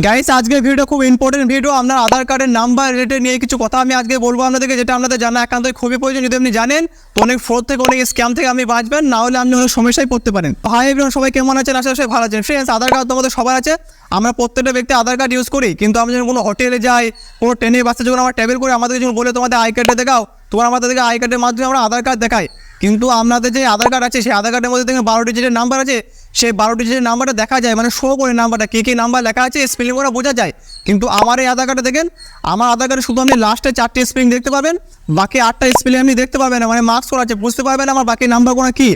Guys আজকের ভিডিওটা খুব ইম্পর্টেন্ট ভিডিও আপনার আধার কার্ডের নাম্বার রিলেটেড নিয়ে কিছু কথা আমি আজকে বলব আপনাদেরকে, যেটা আপনাদের জানা একান্তই খুবই প্রয়োজন। যদি আপনি জানেন, তো অনেক ফ্রড থেকে, অনেক স্ক্যাম থেকে আপনি বাঁচবেন, না হলে আপনি অনেক সমস্যায় পড়তে পারেন। ভাই এভরিওয়ান সবাই কেমন আছেন? আশেপাশে ভালো আছেন। ফ্রেন্ডস আধার কার্ড তোমাদের সবার আছে। আমরা প্রত্যেকটা ব্যক্তি আধার কার্ড ইউজ করি, কিন্তু আমি যখন কোনো হোটেলে যাই, কোনো ট্রেনে বাসে যখন আমরা ট্রাভেল করি আমাদের যখন বলে, তোমাদের আই কার্ডে দেখাও তোমার আমাদের থেকে আই কার্ডের মাধ্যমে আমরা আধার কার্ড দেখাই। কিন্তু আপনাদের যে আধার কার্ড আছে, সেই আধার কার্ডের মধ্যে দেখবেন বারো যে নাম্বার আছে। সেই বারো ডিজিটের নাম্বারটা দেখা যায় মানে শো করে নাম্বারটা কী কী নাম্বার লেখা আছে স্পেলিং করা বোঝা যায়। কিন্তু আমার এই আধার কার্ডে দেখেন, আমার আধার কার্ডে শুধু আপনি লাস্টে চারটে স্পেলিং দেখতে পাবেন, বাকি আটটা স্পেলিং আপনি দেখতে পাবেন না মানে মার্কস করা আছে, বুঝতে পারবেন আমার বাকি নাম্বারগুলো কী।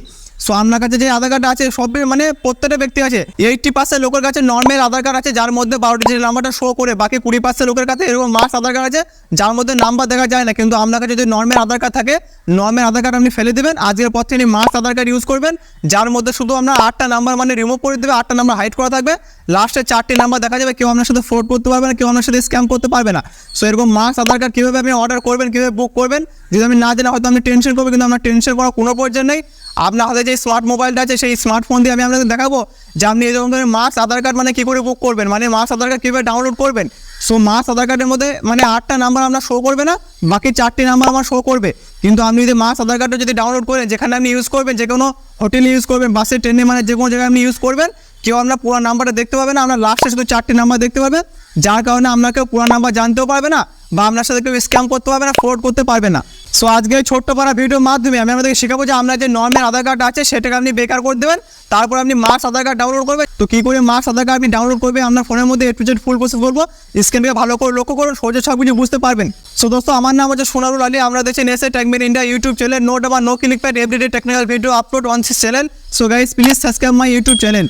সো আপনার কাছে যে আধার কার্ড আছে, সব মানে প্রত্যেকটা ব্যক্তি আছে এইটটি পার্সেন্ট লোকের কাছে নর্মাল আধার কার্ড আছে, যার মধ্যে বারো ডিজিটের নাম্বারটা শো করে, বাকি কুড়ি পার্সেন্ট লোকের কাছে এরকম মার্কস আধার কার্ড আছে, যার মধ্যে নাম্বার দেখা যায় না। কিন্তু আপনার কাছে যদি নর্মাল আধার কার্ড থাকে নর্মাল আধার কার্ড আপনি ফেলে দেবেন, আজকের পর থেকে মার্কস আধার কার্ড ইউজ করবেন, যার মধ্যে শুধু আপনার আটটা নাম্বার মানে রিমুভ করে দেবে, আটটা নাম্বার হাইড করা থাকবে লাস্টে চারটে নাম্বার দেখা যাবে, কেউ আপনার সাথে ফ্রড করতে পারবে না, কেউ আপনার সাথে স্ক্যাম করতে পারবে না। সো এরকম মার্কস আধার কার্ড কীভাবে আপনি অর্ডার করবেন, কীভাবে বুক করবেন, যদি আমি না জানি, হয়তো আপনি টেনশন করবেন, কিন্তু আপনার টেনশন করার কোনো প্রয়োজন নেই। আপনার হাতে যে স্মার্ট মোবাইলটা আছে, সেই স্মার্টফোন দিয়ে আমি আপনাদের দেখাবো যে আপনি এরকম ধরনের মার্কস আধার কার্ড মানে কী করে বুক করবেন? মানে মার্কস আধার কার্ড কীভাবে ডাউনলোড করবেন? সো মার্কস আধার কার্ডের মধ্যে মানে আটটা নাম্বার আপনার শো করবে না, বাকি চারটি নাম্বার আমার শো করবে। কিন্তু আপনি যদি মার্কস আধার কার্ডটা যদি ডাউনলোড করেন, যেখানে আপনি ইউজ করবেন, যে কোনো হোটেলে ইউজ করবেন বাসে ট্রেনে মানে যে কোনো জায়গায় আপনি ইউজ করবেন, কেউ আপনার পুরো নাম্বারটা দেখতে পাবে না, আপনার লাস্টে শুধু চারটি নাম্বার দেখতে পাবেন যার কারণে আপনাকে পুরো নাম্বার জানতেও পারবে না, বা আপনার সাথে কেউ স্ক্যাম করতে পারবে না ফ্রড করতে পারবে না। সো আজকে ছোট্ট পাড়া ভিডিওর মাধ্যমে আমি আপনাদেরকে শেখাবো যে আপনার যে নর্মাল আধার কার্ড আছে, সেটাকে আপনি বেকার করে দেবেন, তারপর আপনি মার্কস আধার কার্ড ডাউনলোড করবেন। তো কী করে মার্কস আধার কার্ড আপনি ডাউনলোড করবেন আপনার ফোনের মধ্যে এ ফুল প্রসেস বলব স্ক্রিনকে ভালো করে লক্ষ্য করুন, সোজা সব কিছু বুঝতে পারবেন। সো দোস্ত, আমার নাম হচ্ছে সোনারুল আলী আমরা দেখছেন এসে টেকমেন ইন্ডিয়া ইউটিউব চ্যানেল নো ডাবা নো ক্লিক pad everyday technical video upload on this channel so guys please subscribe my YouTube channel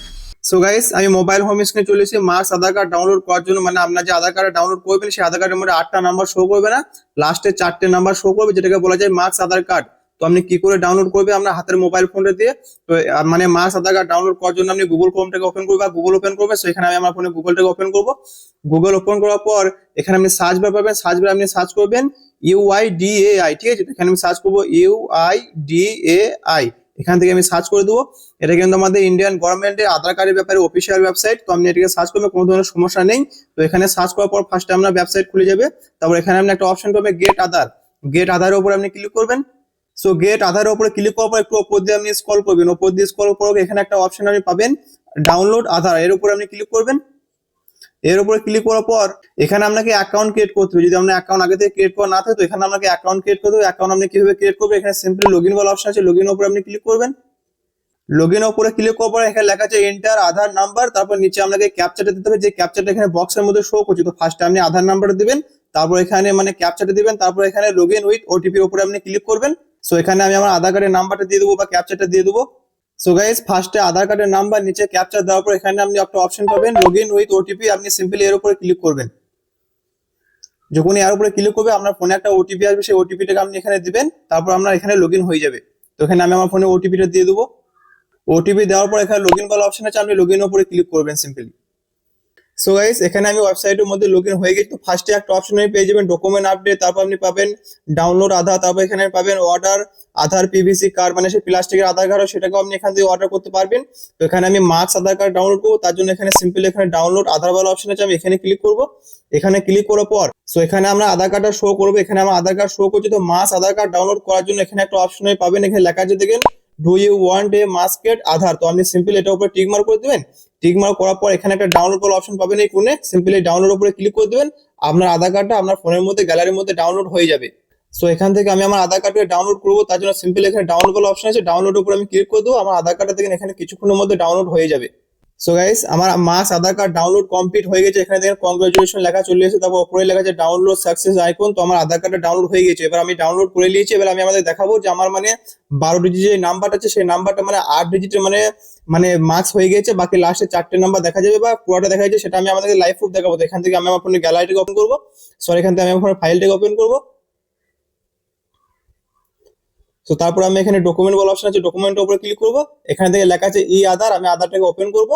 so guys আমি মোবাইল হোম স্ক্রিনে চলে এসেছি। আধার কার্ড ডাউনলোড করার জন্য। মানে আপনার যে আধার কার্ড ডাউনলোড করবেন, সেই আধার কার্ডের মধ্যে আটটা নাম্বার শো করবে না। লাস্টে চারটে নাম্বার শো করবে, যেটাকে বলা যায় মার্কস আধার কার্ড তো আপনি কি করে ডাউনলোড করবে? আপনার হাতের মোবাইল ফোনটা দিয়ে, তো মানে মার্কস আধার কার্ড ডাউনলোড করার জন্য আপনি গুগল ক্রোমটাকে ওপেন করবে বা গুগল ওপেন করবে সেখানে আমি আমার ফোনে গুগলটাকে ওপেন করব। গুগল ওপেন করার পর, এখানে আপনি সার্চ বার পাবেন। সার্চ বার আপনি সার্চ করবেন U I D A I ঠিক আছে? এখানে আমি সার্চ করব U I D A I এখান থেকে আমি সার্চ করে দেবো। এটা কিন্তু আমাদের ইন্ডিয়ান গভর্নমেন্টের আধার কার্ডের ব্যাপারে অফিসিয়াল ওয়েবসাইট তো আপনি এটাকে সার্চ করবেন কোনো ধরনের সমস্যা নেই। তো এখানে সার্চ করার পর ফার্স্টে আপনার ওয়েবসাইট খুলে যাবে। তারপর এখানে আপনি একটা অপশন পাবেন গেট আধার গেট আধারের উপর আপনি ক্লিক করবেন। সো গেট আধারের উপরে ক্লিক করার পর একটু ওপর দিয়ে আপনি স্ক্রল করবেন। ওপর দিয়ে স্ক্রল করার এখানে একটা অপশন আপনি পাবেন ডাউনলোড আধার এর উপর আপনি ক্লিক করবেন। এর উপরে ক্লিক করার পর, এখানে আপনাকে অ্যাকাউন্ট ক্রিয়েট করতে হবে। যদি আপনার অ্যাকাউন্ট আগে থেকে ক্রিয়েট করা না থাকে, তো এখানে আপনাকে অ্যাকাউন্ট ক্রিয়েট করতে হবে। অ্যাকাউন্ট আপনি কীভাবে ক্রিয়েট করবেন? এখানে সিম্পলি লগইন বলা অপশন আছে। লগইন উপরে আপনি ক্লিক করবেন। লগইন উপরে ক্লিক করার পর, এখানে লেখা আছে এন্টার আধার নাম্বার তারপর নিচে আপনাকে ক্যাপচারটা দিতে হবে। যে ক্যাপচারটা এখানে বক্সের মধ্যে শো করছে, তো ফার্স্টে আপনি আধার নাম্বারটা দিবেন। তারপর এখানে মানে ক্যাপচারটা দিবেন। তারপর এখানে লগইন উইথ ওটিপি উপরে আপনি ক্লিক করবেন। সো এখানে আমি আমার আধার কার্ডের নাম্বারটা দিয়ে দেবো বা ক্যাপচারটা দিয়ে দেবো। সো গাইস ফার্স্টে আধার কার্ডের নাম্বার নিচে ক্যাপচার দেওয়ার পর এখানে আপনি একটা অপশন পাবেন লগ ইন উইথ ওটিপি আপনি সিম্পলি এর উপরে ক্লিক করবেন। যখন এর উপরে ক্লিক করবে, আপনার ফোনে একটা ওটিপি আসবে, সেই ওটিপিটাকে আপনি এখানে দিবেন, তারপর আপনার এখানে লগইন হয়ে যাবে। তো এখানে আমি আমার ফোনে ওটিপিটা দিয়ে দেবো। ওটিপি দেওয়ার পর এখানে লগইন বলা অপশন আছে, আপনি লগইন উপরে ক্লিক করবেন সিম্পলি সো গাইস এখানে আমি ওয়েবসাইটের মধ্যে লগইন হয়ে গেছি। তো ফার্স্টে একটা অপশন পেয়ে যাবেন ডকুমেন্ট আপডেট তারপর আপনি পাবেন ডাউনলোড আধার, তারপর এখানে পাবেন অর্ডার আধার পিভিসি কার্ড মানে সেই প্লাস্টিকের আধার কার্ড সেটাকেও আপনি এখান থেকে অর্ডার করতে পারবেন। তো এখানে আমি মার্কস আধার কার্ড ডাউনলোড করব, তার জন্য এখানে সিম্পল এখানে ডাউনলোড আধার বলা অপশন আছে, আমি এখানে ক্লিক করব। এখানে ক্লিক করার পর সো এখানে আমরা আধার কার্ডটা শো করব। এখানে আমার আধার কার্ড শো করছে, তো মাস আধার কার্ড ডাউনলোড করার জন্য এখানে একটা অপশন পাবেন, এখানে লেখা আছে দেখেন do you want a masked Aadhaar তো আপনি সিম্পল এটার উপরে টিক মার্ক করে দেবেন। টিক মার্ক করার পর এখানে একটা ডাউনলোড করার অপশন পাবেন এই কোণে সিম্পলি ডাউনলোড উপরে ক্লিক করে দেবেন। আপনার আধার কার্ডটা আপনার ফোনের মধ্যে গ্যালারির মধ্যে ডাউনলোড হয়ে যাবে। সো এখান থেকে আমি আমার আধার কার্ডটা ডাউনলোড করব। তার জন্য সিম্পল এখানে ডাউনলোড বলে অপশন আছে। ডাউনলোড উপরে আমি ক্লিক করে দেবো। আমার আধার কার্ডটা দেখেন এখানে কিছুক্ষণের মধ্যে ডাউনলোড হয়ে যাবে। সো গাইস আমার masked Aadhaar card download complete হয়ে গেছে। এখানে দেখেন কংগ্রাচুলেশন লেখা চলে এসেছে। তারপর উপরে লেখা আছে ডাউনলোড সাকসেস আইকন তো আমার আধার কার্ডটা ডাউনলোড হয়ে গেছে। এবার আমি ডাউনলোড করে নিয়েছি। এবার আমি আমাদের দেখাবো যে আমার মানে বারো ডিজিট যে নাম্বারটা আছে, সেই নাম্বারটা মানে আট ডিজিটের মানে মানে মার্কস হয়ে গেছে। বাকি লাস্টে চারটে নাম্বার দেখা যাবে বা পুরোটা দেখা যাচ্ছে, সেটা আমি আমাদের লাইভ প্রুফ দেখাবো। তো এখান থেকে আমি আমার ফোনের গ্যালারিটাকে ওপেন করব। সরি এখান থেকে আমি আমার ফাইলটাকে ওপেন করব। তো তারপর আমি এখানে ডকুমেন্ট বলা অপশন আছে ডকুমেন্টের উপরে ক্লিক করব। এখান থেকে লেখা আছে ই আধার, আমি আধারটাকে ওপেন করব।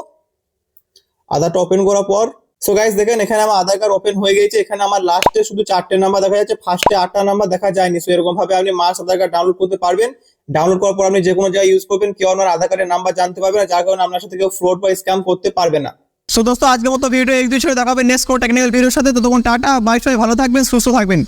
আধারটা ওপেন করার পর সো গাইস দেখেন এখানে আমার আধার কার্ড ওপেন হয়ে গেছে এখানে আমার লাস্টে শুধু চারটে নাম্বার দেখা যাচ্ছে ফার্স্টে আটটা নাম্বার দেখা যায়নি। সো এরকম ভাবে আপনি মাস আধার কার্ড ডাউনলোড করতে পারবেন। ডাউনলোড করার পর আপনি যে কোনো জায়গায় ইউজ করবেন, কেউ আপনার আধার কার্ডের নাম্বার জানতে পারবে না, যার কারণে আপনার সাথে কেউ ফ্রড বা স্ক্যাম করতে পারবে না। সো দোস্ত, আজকের মতো ভিডিও এক দুই ছিল দেখাবে নেক্সট কোনো টেকনিক্যাল ভিডিওর সাথে। তো তখন টাটা বাই সবাই, ভালো থাকবেন, সুস্থ থাকবেন।